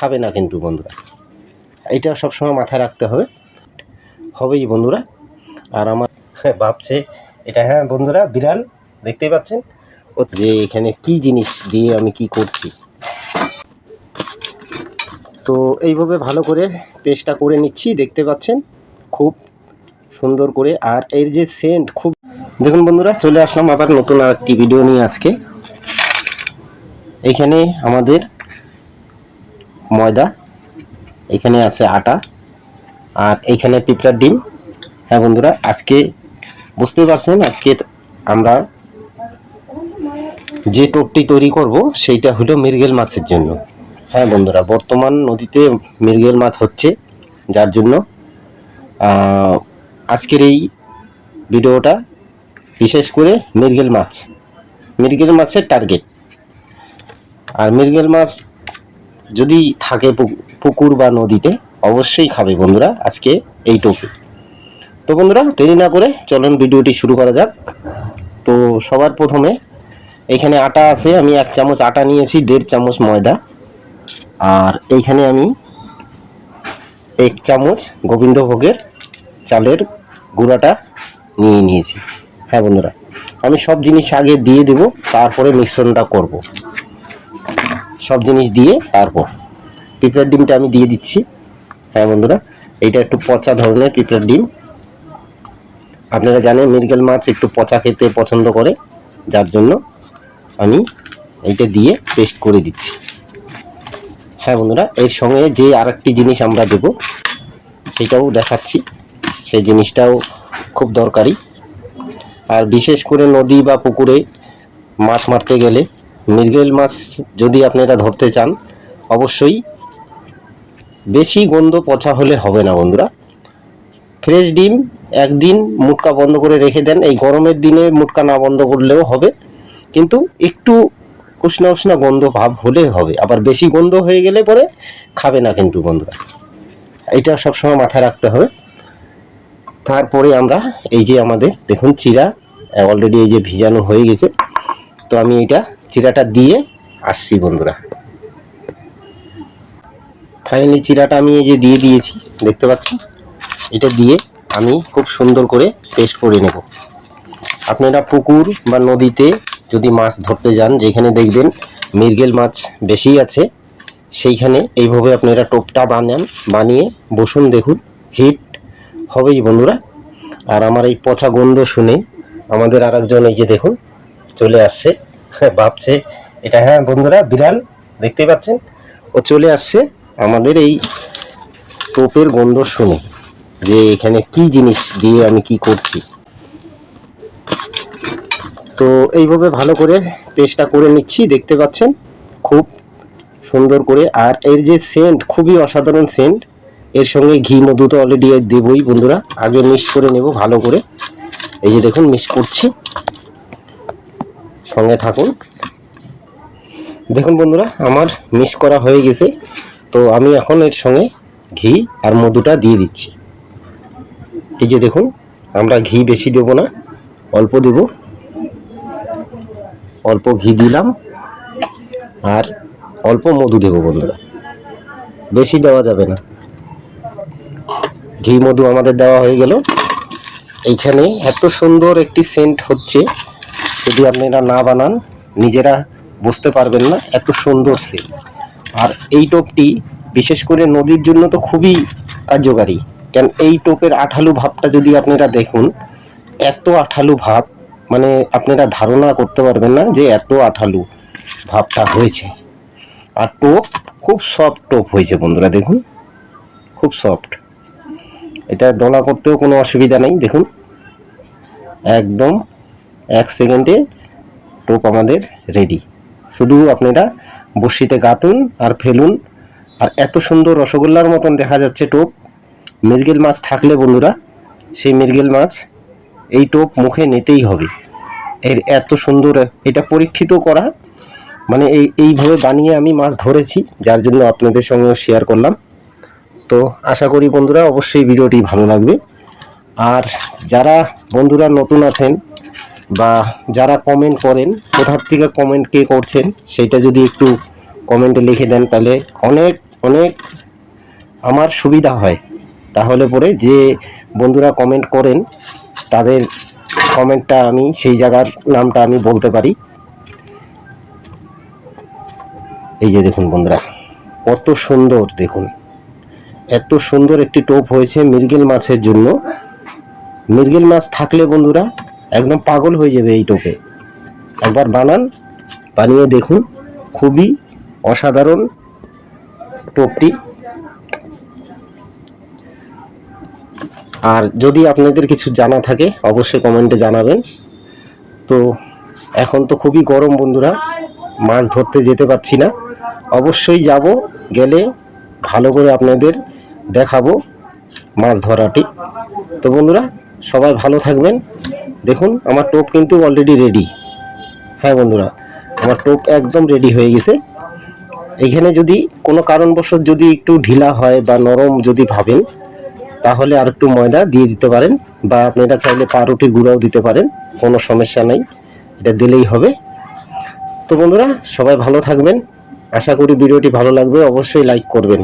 খাবে না কিন্তু বন্ধুরা। এটা সবসময় মাথায় রাখতে হবে। হবেই বন্ধুরা। আর আমার ভাবছে এটা হ্যাঁ বন্ধুরা, বিড়াল, দেখতেই পাচ্ছেন? ও যে এখানে কি জিনিস দিয়ে আমি কি করছি? তো এইভাবে ভালো করে পেস্টটা করে নিচ্ছি, দেখতে পাচ্ছেন? খুব সুন্দর করে। আর এর যে সেন্ট খুব দেখুন বন্ধুরা, চলে আসলাম আবার নতুন একটি ভিডিও নিয়ে আজকে। এইখানে আমাদের ময়দা, এখানে আছে আটা আর এইখানে পিঁপড়ার ডিম। হ্যাঁ বন্ধুরা, আজকে বুঝতে পারছেন, আজকে আমরা যে টোপটি তৈরি করব, সেইটা হলো মৃগেল মাছের জন্য। হ্যাঁ বন্ধুরা, বর্তমান নদীতে মৃগেল মাছ হচ্ছে, যার জন্য আজকের এই ভিডিওটা বিশেষ করে মৃগেল মাছ, মৃগেল মাছের টার্গেট আর মৃগেল মাছ যদি থাকে পুকুর বা নদীতে, অবশ্যই খাবে বন্ধুরা, আজকে এই টোপে তো বন্ধুরা, দেরি না করে চলুন ভিডিওটি শুরু করা যাক। তো সবার প্রথমে, এখানে আটা আছে, আমি এক চামচ আটা নিয়েছি, দেড় চামচ ময়দা। আর এইখানে আমি এক চামচ গোবিন্দভোগের চালের গুঁড়াটা নিয়ে নিয়েছি। হ্যাঁ বন্ধুরা, আমি সব জিনিস আগে দিয়ে দেব, তারপরে মিশ্রণটা করব। সব জিনিস দিয়ে তারপর পিঁপড়ার ডিমটা আমি দিয়ে দিচ্ছি। হ্যাঁ বন্ধুরা, এইটা একটু পচা ধরনের পিঁপড়ার ডিম। আপনারা জানেন মৃগেল মাছ একটু পচা খেতে পছন্দ করে, যার জন্য আমি এইটা দিয়ে পেস্ট করে দিচ্ছি। হ্যাঁ বন্ধুরা, এর সঙ্গে যে আরেকটি জিনিস আমরা দেব, সেটাও দেখাচ্ছি। সেই জিনিসটাও খুব দরকারি। আর বিশেষ করে নদী বা পুকুরে মাছ মারতে গেলে মৃগেল মাছ যদি আপনারা ধরতে চান, অবশ্যই বেশি গন্ধ পচা হলে হবে না বন্ধুরা। ফ্রেশ ডিম একদিন মুটকা বন্ধ করে রেখে দেন, এই গরমের দিনে মুটকা না বন্ধ করলেও হবে, কিন্তু একটু উষ্ণ উষ্ণ গন্ধ ভাব হলে হবে, আবার বেশি গন্ধ হয়ে গেলে পরে খাবে না কিন্তু বন্ধুরা। এটা সবসময় মাথায় রাখতে হবে। তারপরে আমরা এই যে আমাদের, দেখুন চিরা অলরেডি এই যে ভিজানো হয়ে গেছে, তো আমি এটা চিরাটা দিয়ে আসছি বন্ধুরা। ফাইনালি চিরাটা আমি এই যে দিয়ে দিয়েছি, দেখতে পাচ্ছি এটা দিয়ে আমি খুব সুন্দর করে পেস্ট করে নেব। আপনারা পুকুর বা নদীতে যদি মাছ ধরতে যান, যেখানে দেখবেন মৃগেল মাছ বেশি আছে, সেইখানে এইভাবে আপনারা টোপটা বানান, বানিয়ে বসুন, দেখুন, হিট হবেই বন্ধুরা। আর আমার এই পচা গন্ধ শুনে আমাদের আর এই যে দেখুন, চলে আসছে। ভাবছে। এটা হ্যাঁ বন্ধুরা, বিড়াল দেখতে পাচ্ছেন। ও চলে আসছে আমাদের এই টোপের গন্ধ শুনে যে এখানে কি জিনিস দিয়ে আমি কি করছি। তো এইভাবে ভালো করে পেস্টটা করে নিচ্ছি, দেখতে পাচ্ছেন? খুব সুন্দর করে। আর এর যে সেন্ট খুবই অসাধারণ সেন্ট এর সঙ্গে ঘি মধু তো অলরেডি দেবই বন্ধুরা। আগে মিক্স করে নেব ভালো করে। এই যে দেখুন মিক্স করছি। সঙ্গে থাকুন। দেখুন বন্ধুরা, আমার মিক্স করা হয়ে গেছে। তো আমি এখন এর সঙ্গে ঘি আর মধুটা দিয়ে দিচ্ছি। এই যে দেখুন, আমরা ঘি বেশি দেব না, অল্প দেব। অল্প ঘি দিলাম আর অল্প মধু দেব বন্ধুরা। বেশি দেওয়া যাবে না। ঘি মধু আমাদের দেওয়া হয়ে গেল। এইখানে এত সুন্দর একটি সেন্ট হচ্ছে। যদি আপনারা না বানান, নিজেরা বুঝতে পারবেন না, এত সুন্দর সেন্ট আর এই টোপটি, বিশেষ করে নদীর জন্য তো খুবই কার্যকারী। কেন, এই টোপের আঠালু ভাবটা যদি আপনারা দেখুন, এত আঠালু ভাব মানে আপনারা ধারণা করতে পারবেন না যে এত আঠালু ভাবটা হয়েছে। আর টোপ, খুব সফট টোপ হয়েছে বন্ধুরা, দেখুন। খুব সফট এটা দলা করতেও কোনো অসুবিধা নেই, দেখুন। একদম এক সেকেন্ডে টোপ আমাদের রেডি শুধু আপনারা বড়শিতে গাতুন আর ফেলুন। আর এত সুন্দর রসগোল্লার মতন দেখা যাচ্ছে টোপ। মৃগেল মাছ থাকলে বন্ধুরা, সেই মৃগেল মাছ এই টোপ মুখে নিতেই হবে। এর এত সুন্দর, এটা পরীক্ষিত করা। মানে এই, এইভাবে বানিয়ে আমি মাছ ধরেছি, যার জন্য আপনাদের সঙ্গে শেয়ার করলাম। তো আশা করি বন্ধুরা, অবশ্যই ভিডিওটি ভালো লাগবে। আর যারা বন্ধুরা নতুন আছেন বা যারা কমেন্ট করেন, কোথার থেকে কমেন্ট কে করছেন, সেটা যদি একটু কমেন্টে লিখে দেন, তাহলে অনেক অনেক আমার সুবিধা হয়। তাহলে পরে যে বন্ধুরা কমেন্ট করেন, তাদের কমেন্টটা আমি, সেই জায়গার নামটা আমি বলতে পারি। এই যে দেখুন বন্ধুরা, কত সুন্দর দেখুন। এত সুন্দর একটি টোপ হয়েছে মৃগেল মাছের জন্য। মৃগেল মাছ থাকলে বন্ধুরা একদম পাগল হয়ে যাবে এই টোপে। একবার বানান, বানিয়ে দেখুন, খুবই অসাধারণ টোপটি। আর যদি আপনাদের কিছু জানা থাকে, অবশ্যই কমেন্টে জানাবেন। তো এখন তো খুবই গরম বন্ধুরা, মাছ ধরতে যেতে পারছি না। অবশ্যই যাব, গেলে ভালো করে আপনাদের দেখাবো মাছ ধরাটি। তো বন্ধুরা, সবাই ভালো থাকবেন। দেখুন, আমার টোপ কিন্তু অলরেডি রেডি হ্যাঁ বন্ধুরা, আমার টোপ একদম রেডি হয়ে গেছে। এখানে যদি কোনো কারণবশত যদি একটু ঢিলা হয় বা নরম যদি ভাবেন, তাহলে আর একটু ময়দা দিয়ে দিতে পারেন, বা আপনারা চাইলে পাউরুটির গুঁড়াও দিতে পারেন, কোনো সমস্যা নেই, এটা দিলেই হবে। তো বন্ধুরা, সবাই ভালো থাকবেন। আশা করি ভিডিওটি ভালো লাগবে, অবশ্যই লাইক করবেন।